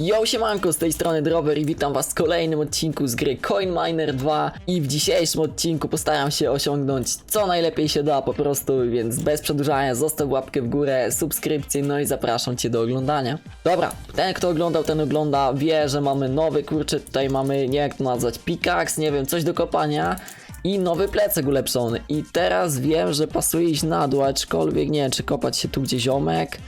Yo, siemanko, z tej strony Drover i witam was w kolejnym odcinku z gry Coin Miner 2 i w dzisiejszym odcinku postaram się osiągnąć co najlepiej się da po prostu, więc bez przedłużania zostaw łapkę w górę, subskrypcję, no i zapraszam cię do oglądania. Dobra, ten kto oglądał, ten ogląda, wie, że mamy nowy, kurczę, tutaj mamy, nie jak to nazwać, pickaxe, nie wiem, coś do kopania i nowy plecak ulepszony. I teraz wiem, że pasuje iść na dół, aczkolwiek nie wiem, czy kopać się tu gdzie ziomek,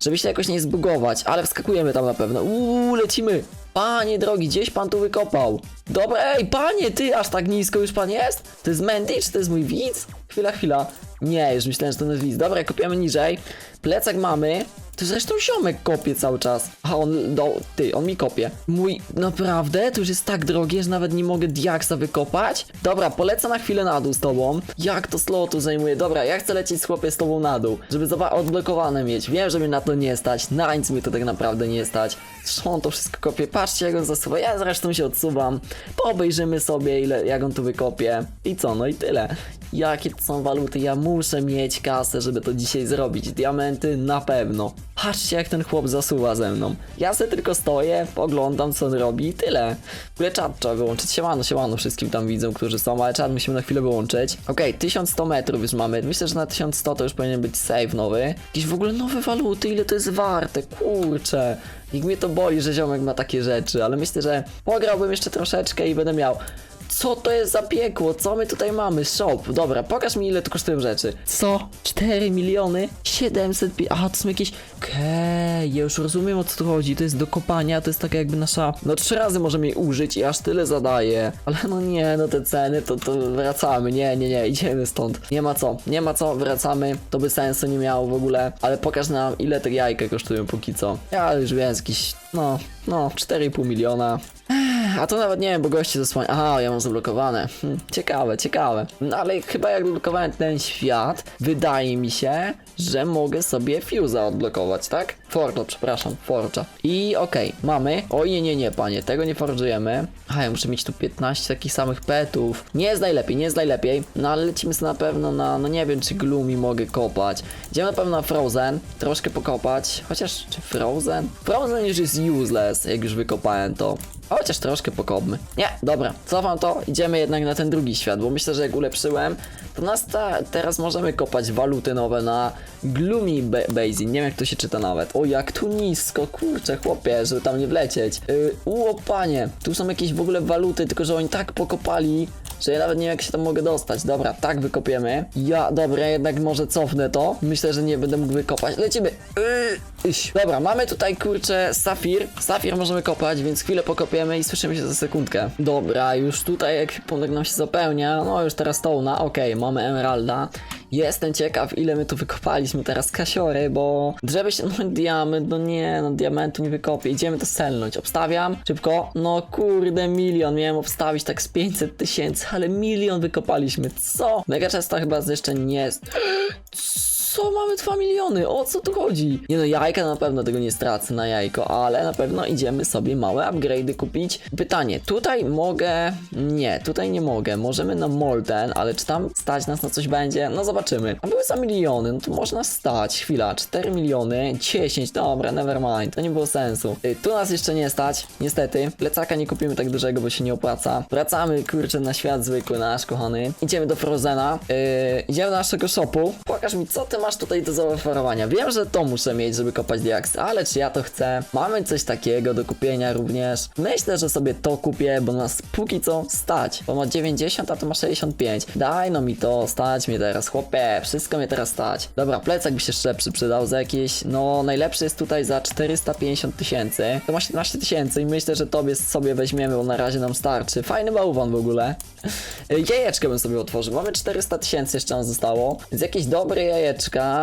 żeby się jakoś nie zbugować, ale wskakujemy tam na pewno. Uuu, lecimy! Panie drogi, gdzieś pan tu wykopał. Dobra, ej, panie, ty, aż tak nisko już pan jest? To jest Mandy, czy to jest mój widz? Chwila, chwila. Nie, już myślałem, że to jest widz. Dobra, kopiemy niżej. Plecak mamy. To zresztą ziomek kopie cały czas. A on, do, ty, on mi kopie. Mój, naprawdę? To już jest tak drogie, że nawet nie mogę diaksa wykopać? Dobra, polecę na chwilę na dół z tobą. Jak to slotu zajmuje? Dobra, ja chcę lecieć z chłopie z tobą na dół, żeby zoba- odblokowane mieć. Wiem, że mnie na to nie stać, na nic mi to tak naprawdę nie stać. Zresztą on to wszystko kopie, patrzcie jak on zasuwa, ja zresztą się odsuwam. Poobejrzymy sobie ile, jak on tu wykopie. I co, no i tyle. Jakie to są waluty? Ja muszę mieć kasę, żeby to dzisiaj zrobić. Diamenty na pewno. Patrzcie, jak ten chłop zasuwa ze mną. Ja sobie tylko stoję, oglądam, co on robi i tyle. W ogóle czat trzeba wyłączyć. Siemano, siemano wszystkim tam widzom, którzy są, ale czat musimy na chwilę wyłączyć. Okej, 1100 metrów już mamy. Myślę, że na 1100 to już powinien być save nowy. Jakieś w ogóle nowe waluty, ile to jest warte? Kurczę. Jak mnie to boli, że ziomek ma takie rzeczy, ale myślę, że pograłbym jeszcze troszeczkę i będę miał. Co to jest za piekło? Co my tutaj mamy? Shop. Dobra, pokaż mi ile to kosztują rzeczy. Co? 4 miliony 700 pi- Aha, to są jakieś... Okej, ja już rozumiem o co tu chodzi. To jest do kopania, to jest taka jakby nasza... No trzy razy możemy jej użyć i aż tyle zadaje. Ale no nie, no te ceny, to, to wracamy. Nie, nie, nie, idziemy stąd. Nie ma co, nie ma co, wracamy. To by sensu nie miało w ogóle. Ale pokaż nam ile te jajka kosztują póki co. Ja już wiem, jakiś... No, no, 4,5 miliona. A to nawet nie wiem, bo goście zasłania. Aha, ja mam zablokowane. Hm, ciekawe, ciekawe. No ale chyba jak blokowałem ten świat, wydaje mi się, że mogę sobie Fuse'a odblokować, tak? Forge, przepraszam, Forge'a. I okej, mamy. Oj, nie, nie, nie, panie, tego nie forżujemy. A ja muszę mieć tu 15 takich samych petów. Nie jest najlepiej, nie jest najlepiej. No ale lecimy sobie na pewno na, no nie wiem, czy Gloomy mogę kopać. Idziemy na pewno na Frozen, troszkę pokopać. Chociaż, czy Frozen? Frozen już jest useless, jak już wykopałem to. Chociaż troszkę pokopmy. Nie, dobra, cofam to, idziemy jednak na ten drugi świat, bo myślę, że jak ulepszyłem, to nas ta, teraz możemy kopać waluty nowe na Gloomy Ba- Basin. Nie wiem jak to się czyta nawet. O, jak tu nisko, kurczę, chłopie, żeby tam nie wlecieć. Yy, uo, panie, tu są jakieś w ogóle waluty, tylko że oni tak pokopali, że ja nawet nie wiem jak się tam mogę dostać. Dobra, tak wykopiemy. Ja, dobra, jednak może cofnę to. Myślę, że nie będę mógł wykopać. Lecimy. Yy. Dobra, mamy tutaj kurczę safir. Safir możemy kopać, więc chwilę pokopiemy i słyszymy się za sekundkę. Dobra, już tutaj ekwipunek nam się zapełnia. No już teraz stołna. Okej, mamy emeralda. Jestem ciekaw, ile my tu wykopaliśmy teraz kasiory, bo drzewy się, no diament, no nie, no diamentu nie wykopię. Idziemy to selnąć. Obstawiam, szybko. No kurde, milion. Miałem obstawić tak z 500 tysięcy, ale milion wykopaliśmy. Co? Mega często chyba jeszcze nie jest. Co? Mamy 2 miliony? O co tu chodzi? Nie no, jajka na pewno tego nie stracę na jajko, ale na pewno idziemy sobie małe upgrade'y kupić. Pytanie, tutaj mogę... Nie, tutaj nie mogę. Możemy na Molten, ale czy tam stać nas na coś będzie? No zobaczymy. A były za miliony, no to można stać. Chwila, 4 miliony, 10, dobra, never mind, to nie było sensu. Y, tu nas jeszcze nie stać, niestety. Plecaka nie kupimy tak dużego, bo się nie opłaca. Wracamy, kurczę, na świat zwykły nasz, kochany. Idziemy do Frozena, yy, idziemy do naszego shopu. Pokaż mi, co ty masz tutaj do zaoferowania. Wiem, że to muszę mieć, żeby kopać diaksy, ale czy ja to chcę? Mamy coś takiego do kupienia również. Myślę, że sobie to kupię, bo nas póki co stać. Bo ma 90, a to ma 65. Daj no mi to, stać mnie teraz, chłopie. Wszystko mnie teraz stać. Dobra, plecak by się szybszy przydał za jakieś, no najlepszy jest tutaj za 450 tysięcy. To ma 17 tysięcy i myślę, że tobie sobie weźmiemy, bo na razie nam starczy. Fajny bałwan w ogóle. Jajeczkę bym sobie otworzył. Mamy 400 tysięcy jeszcze nam zostało. Więc jakieś dobre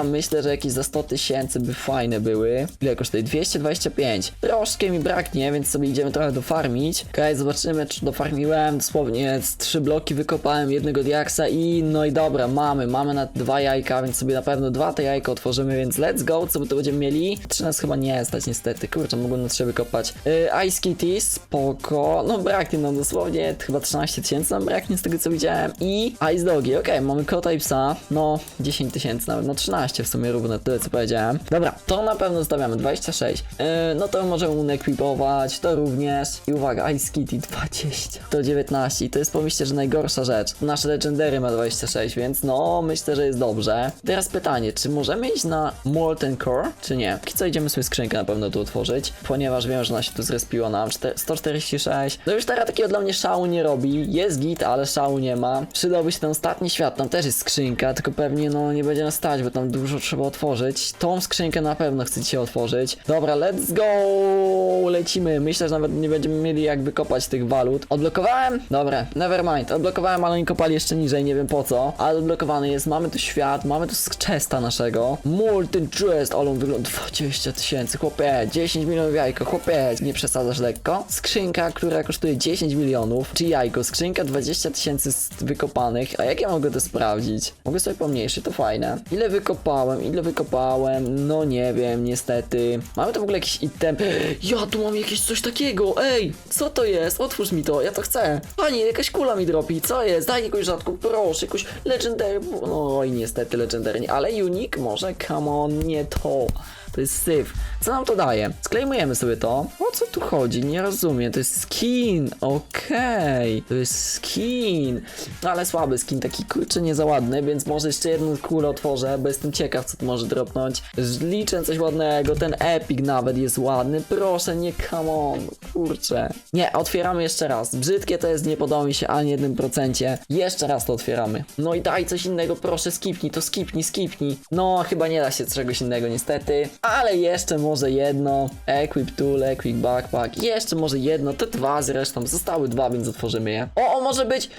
Myślę, że jakieś za 100 tysięcy by fajne były. Ile kosztuje? 225. Troszkę mi braknie, więc sobie idziemy trochę dofarmić. Okej, zobaczymy, czy dofarmiłem. Dosłownie z trzy bloki wykopałem jednego diaksa i no i dobra, mamy. Mamy na dwa jajka, więc sobie na pewno dwa te jajka otworzymy, więc let's go. Co by to będziemy mieli? 13 chyba nie stać niestety. Kurczę, mogłem na trzy wykopać. Yy, Ice Kitty, spoko. No braknie nam dosłownie, chyba 13 tysięcy nam braknie z tego co widziałem. I Ice Dogi, okej, mamy kota i psa. No, 10 tysięcy nawet, no 13 w sumie równe, tyle co powiedziałem. Dobra, to na pewno zostawiamy 26. Yy, no to możemy unekwipować, to również. I uwaga, Ice Kitty 20, to 19 i to jest pomyślcie, że najgorsza rzecz. Nasze Legendary ma 26, więc no myślę, że jest dobrze. Teraz pytanie, czy możemy iść na Molten Core, czy nie? Póki co idziemy sobie skrzynkę na pewno tu otworzyć, ponieważ wiem, że ona się tu zrespiła nam. Czte- 146. No już teraz takiego dla mnie szału nie robi. Jest git, ale szału nie ma. Przydałby się ten ostatni świat, tam też jest skrzynka, tylko pewnie no nie będzie nas stać, bo tam dużo trzeba otworzyć. Tą skrzynkę na pewno chcecie otworzyć. Dobra, let's go! Lecimy. Myślę, że nawet nie będziemy mieli jak wykopać tych walut. Odblokowałem? Dobra, never mind. Odblokowałem, ale oni kopali jeszcze niżej, nie wiem po co. Ale odblokowany jest, mamy tu świat, mamy tu chesta naszego. Molten chest, ale wygląda 20 tysięcy, chłopie. 10 milionów jajko, chłopie. Nie przesadzasz lekko. Skrzynka, która kosztuje 10 milionów, czy jajko. Skrzynka 20 tysięcy wykopanych. A jak ja mogę to sprawdzić? Mogę sobie pomniejszyć, to fajne. Ile wykopałem, ile wykopałem? No nie wiem, niestety. Mamy tu w ogóle jakiś item. Ja tu mam jakieś coś takiego, ej! Co to jest? Otwórz mi to, ja to chcę. Panie, jakaś kula mi dropi, co jest? Daj jakąś rzadką, proszę, jakąś legendary. No i niestety legendary, ale unique może? Come on, nie to. To jest syf. Co nam to daje? Sklejmujemy sobie to. O co tu chodzi? Nie rozumiem. To jest skin. Okej. To jest skin. Ale słaby skin, taki kurczę nie za ładny, więc może jeszcze jedną kulę otworzę, bo jestem ciekaw, co tu może dropnąć. Liczę coś ładnego. Ten epic nawet jest ładny. Proszę, nie come on. Kurczę. Nie, otwieramy jeszcze raz. Brzydkie to jest, nie podoba mi się ani jednym procencie. Jeszcze raz to otwieramy. No i daj coś innego, proszę, skipnij to, skipnij, skipnij. No, chyba nie da się czegoś innego niestety. Ale jeszcze może jedno. Equip tool, equip backpack. Jeszcze może jedno, te dwa zresztą. Zostały dwa, więc otworzymy je. O, o może być.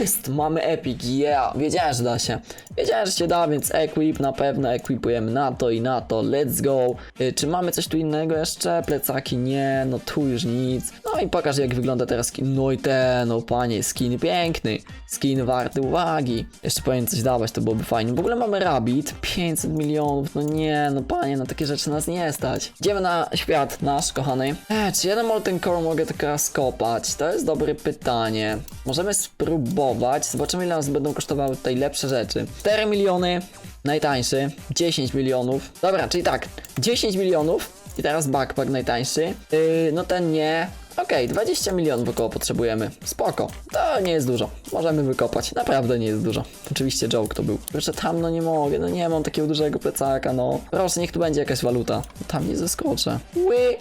Jest, mamy epic, yeah. Wiedziałem, że da się. Wiedziałem, że się da, więc equip na pewno equipujemy na to i na to. Let's go. Y, czy mamy coś tu innego jeszcze? Plecaki nie, no tu już nic. No i pokaż jak wygląda teraz skin. No i ten, no panie, skin piękny. Skin warty uwagi. Jeszcze powinien coś dawać, to byłoby fajnie. W ogóle mamy rabbit, 500 milionów. No nie, no panie, na takie rzeczy nas nie stać. Idziemy na świat nasz, kochany. E, czy jeden Molten Core mogę teraz skopać? To jest dobre pytanie. Możemy spróbować. Zobaczymy ile nas będą kosztowały tutaj lepsze rzeczy. 4 miliony. Najtańszy, 10 milionów. Dobra, czyli tak, 10 milionów i teraz backpack najtańszy. Yy, no ten nie. Okej, 20 milionów około potrzebujemy. Spoko. To nie jest dużo. Możemy wykopać. Naprawdę nie jest dużo. Oczywiście joke to był. Jeszcze tam no nie mogę, no nie mam takiego dużego plecaka, no. Proszę, niech tu będzie jakaś waluta. Tam nie zeskoczę. Ły.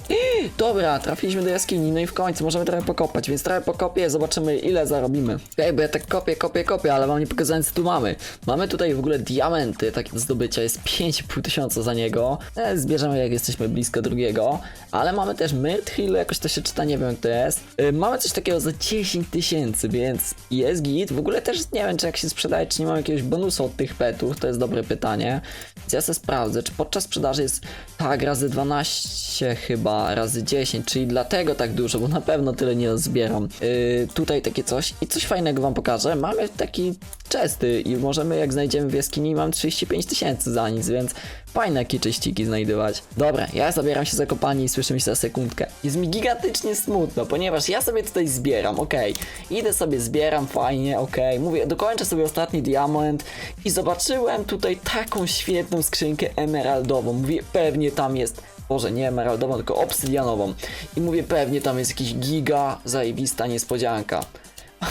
Dobra, trafiliśmy do jaskini, no i w końcu możemy trochę pokopać, więc trochę pokopię, zobaczymy ile zarobimy. Ej, bo ja tak kopię, kopię, kopię, ale wam nie pokazałem co tu mamy. Mamy tutaj w ogóle diamenty, takie do zdobycia, jest 5,5 tysiąca za niego. E, zbierzemy jak jesteśmy blisko drugiego, ale mamy też Myrthill, jakoś to się czyta, nie wiem to jest. E, mamy coś takiego za 10 tysięcy, więc jest git. W ogóle też nie wiem, czy jak się sprzedaje, czy nie mam jakiegoś bonusu od tych petów, to jest dobre pytanie. Więc ja sobie sprawdzę, czy podczas sprzedaży jest tak razy 12 chyba, razy 10, czyli dlatego tak dużo, bo na pewno tyle nie zbieram. Yy, tutaj takie coś i coś fajnego wam pokażę. Mamy taki czesty i możemy jak znajdziemy w jaskini, mam 35 tysięcy za nic, więc fajne jakie czyściki znajdywać. Dobra, ja zabieram się za kopanie i słyszymy się za sekundkę. Jest mi gigantycznie smutno, ponieważ ja sobie tutaj zbieram, okej. Idę sobie, zbieram, fajnie, okej. Mówię, dokończę sobie ostatni diament i zobaczyłem tutaj taką świetną skrzynkę emeraldową. Mówię, pewnie tam jest Boże, nie emeraldową, tylko obsydianową. I mówię, pewnie tam jest jakiś giga zajebista niespodzianka.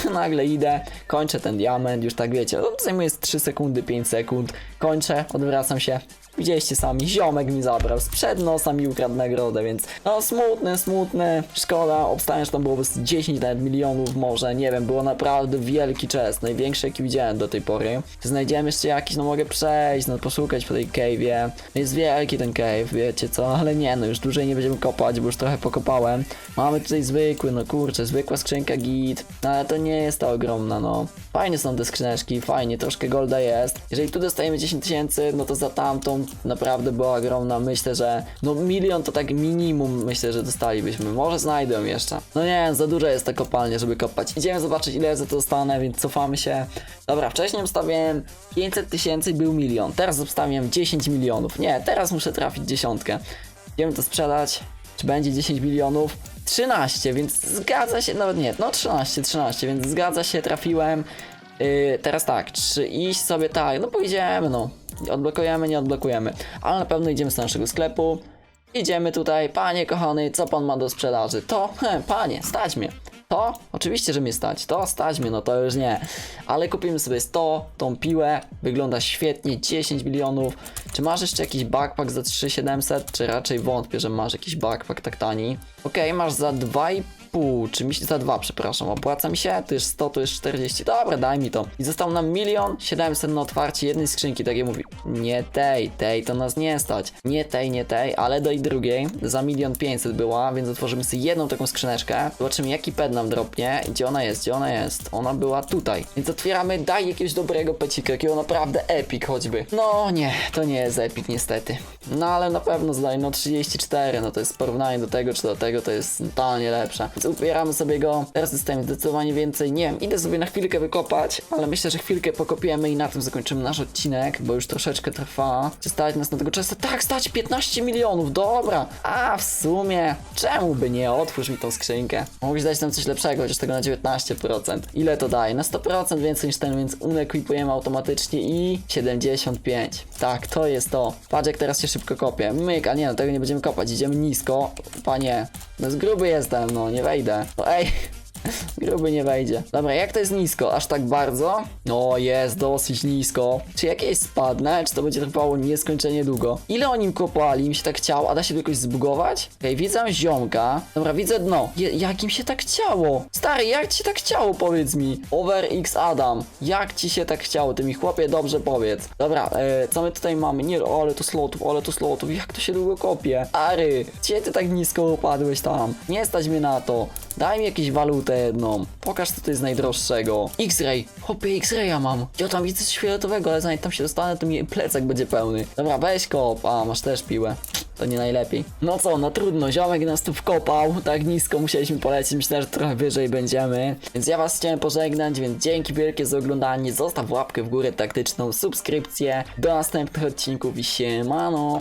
Nagle idę, kończę ten diament, już tak wiecie, no, zajmuje z 3 sekundy, 5 sekund, kończę, odwracam się. Widzieliście sami, ziomek mi zabrał, sprzed nosa mi ukradł nagrodę, więc no smutne, smutne, szkoda, obstałem, że tam było z 10 nawet milionów może, nie wiem, było naprawdę wielki czas, największy jaki widziałem do tej pory. Znajdziemy jeszcze jakiś, no mogę przejść, no poszukać po tej cave'ie, jest wielki ten cave, wiecie co, ale nie, no już dłużej nie będziemy kopać, bo już trochę pokopałem. Mamy tutaj zwykły, no kurczę, zwykła skrzynka git, no ale to nie jest ta ogromna, no. Fajnie są te skrzyneczki, fajnie, troszkę golda jest. Jeżeli tu dostajemy 10 tysięcy, no to za tamtą naprawdę była ogromna. Myślę, że no milion to tak minimum myślę, że dostalibyśmy. Może znajdę jeszcze. No nie, za dużo jest ta kopalnia, żeby kopać. Idziemy zobaczyć ile za to dostanę, więc cofamy się. Dobra, wcześniej obstawiałem 500 tysięcy był milion. Teraz obstawiam 10 milionów. Nie, teraz muszę trafić dziesiątkę. Idziemy to sprzedać. Czy będzie 10 milionów? 13, więc zgadza się, nawet nie, no 13, 13, więc zgadza się, trafiłem. Yy, teraz tak, czy iść sobie tak, no pójdziemy, no. Odblokujemy, nie odblokujemy. Ale na pewno idziemy z naszego sklepu. Idziemy tutaj, panie kochany, co pan ma do sprzedaży? To, he, panie, stać mnie. To? Oczywiście, że mnie stać. To stać mnie, no to już nie. Ale kupimy sobie 100, tą piłę. Wygląda świetnie, 10 milionów. Czy masz jeszcze jakiś backpack za 3700? Czy raczej wątpię, że masz jakiś backpack tak tani? Okej, masz za 2,5. Czy mi się za 2, przepraszam. Opłaca mi się? To jest 100, to jest 40. Dobra, daj mi to. I został nam milion 700 na otwarcie jednej skrzynki. Tak jak mówi, nie tej, tej to nas nie stać. Nie tej, nie tej, ale daj drugiej. Za milion 500 była, więc otworzymy sobie jedną taką skrzyneczkę. Zobaczymy jaki ped nam dropnie. Gdzie ona jest, gdzie ona jest? Ona była tutaj. Więc otwieramy, daj jakiegoś dobrego pecika, jakiego naprawdę epic choćby. No nie, to nie jest epic niestety. No ale na pewno zdaj, no 34, no to jest w porównaniu do tego czy do tego, to jest totalnie lepsze. Więc ubieramy sobie go, teraz dostajemy zdecydowanie więcej. Nie wiem, idę sobie na chwilkę wykopać, ale myślę, że chwilkę pokopiemy i na tym zakończymy nasz odcinek, bo już troszeczkę trwa. Czy stać nas na tego czasu? Tak, stać 15 milionów, dobra. A w sumie, czemu by nie? Otwórz mi tą skrzynkę. Mógłbyś dać nam coś lepszego, chociaż tego na 19%. Ile to daje? Na 100% więcej niż ten, więc unequipujemy automatycznie i 75. Tak, to jest to. Patrz jak teraz się szybko kopie. Myk, a nie, no tego nie będziemy kopać. Idziemy nisko. Panie, no z gruby jestem, no nie wejdę. No ej. Gruby nie wejdzie. Dobra, jak to jest nisko? Aż tak bardzo? No, jest dosyć nisko. Czy jakieś spadnę? Czy to będzie trwało nieskończenie długo? Ile o nim kopali? Mi się tak chciało. A da się to jakoś zbugować? Okej, widzę ziomka. Dobra, widzę dno. Je, jak im się tak chciało? Stary, jak ci się tak chciało? Powiedz mi. Over X Adam. Jak ci się tak chciało? Ty mi chłopie dobrze powiedz. Dobra, e, co my tutaj mamy? Nie, o, ale to slotów, ale to slotów. Jak to się długo kopie? Ary, gdzie ty tak nisko upadłeś tam? Nie stać mnie na to. Daj mi jakąś walutę jedną. Pokaż co to jest najdroższego. X-ray. Hopie, X-raya mam. Ja tam widzę coś fioletowego, ale zanim tam się dostanę, to mi plecak będzie pełny. Dobra, weź kop. A, masz też piłę. To nie najlepiej. No co, no trudno, ziomek nas tu wkopał, tak nisko musieliśmy polecieć, myślę, że trochę wyżej będziemy. Więc ja was chciałem pożegnać, więc dzięki wielkie za oglądanie, zostaw łapkę w górę taktyczną, subskrypcję, do następnych odcinków i siemano.